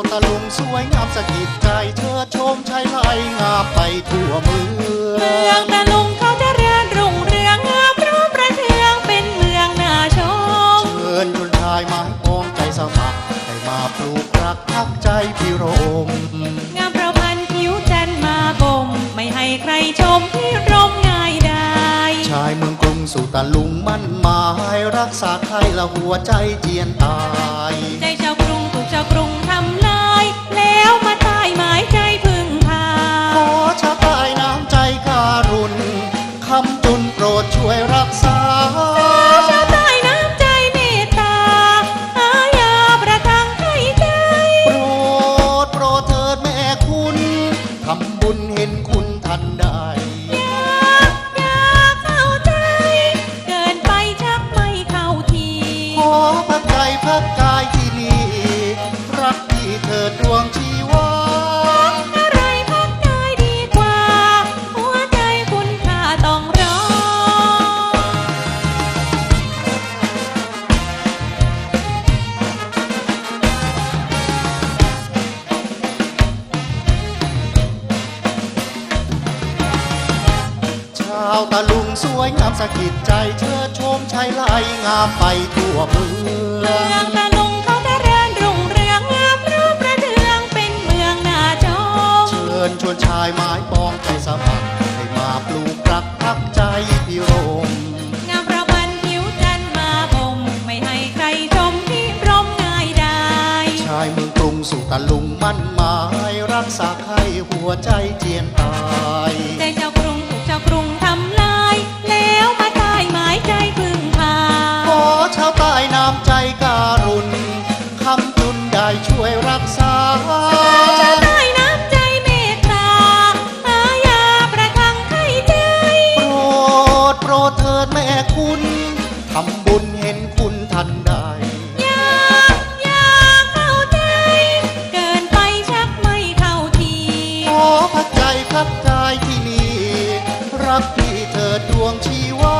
าวตะลุงสวยงามสะกิดใจเชิดชมชายไทยงามไปทั่วเมือเมืองงตะลุงเขาเจะเรือนรุ่งเรืองงามพร้อมประเทืองเป็นเมืองน่าชมเชิญชนชายไม้ปองใจสมัครให้มาปลูกรักพักใจพิรมงามประพันธ์ผิวจันทร์มาบ่มไม่ให้ใครชมที่ร่มง่ายได้ ชายเมืองกรุงสู่ตะลุงมั่นหมายรักษาไทยละหัวใจเจียนตายใจชาวกรุงถูกชาวกรุง ทันใดอยากอยากเข้าใจเกินไปชักไม่เข้าทีขอพักใจพักกายที่นี่ รักที่เธอดดวงชี ตะลุงสวยงามสะกิดใจเชิดชมชายไล่งามไปทั่วเมืองเมืองตะลุงเขาได้เรือนรุ่งเรืองงามรูปประเทืองเป็นเมืองน่าชมเชิญชวนชายไม้ปองใจสมัครให้มาปลูกรักพักใจพิรมงามประพันผิวจันมาบ่มไม่ให้ใครชมที่ร่มง่ายได้ ชายเมืองกรุงสู่ตะลุงมั่นหมายรักษาไข้หัวใจเจียนตา สาาวใต้น้ำใจเมตตายาประทังไข้ใจ โปรดโปรดเถิดแม่คุณทำบุญเห็นคุณทันไดยากยาเข้าใจ เกินไปชักไม่เท่าที ขอพักใจพักกายที่นี่ รักพี่เธอดวงชีวา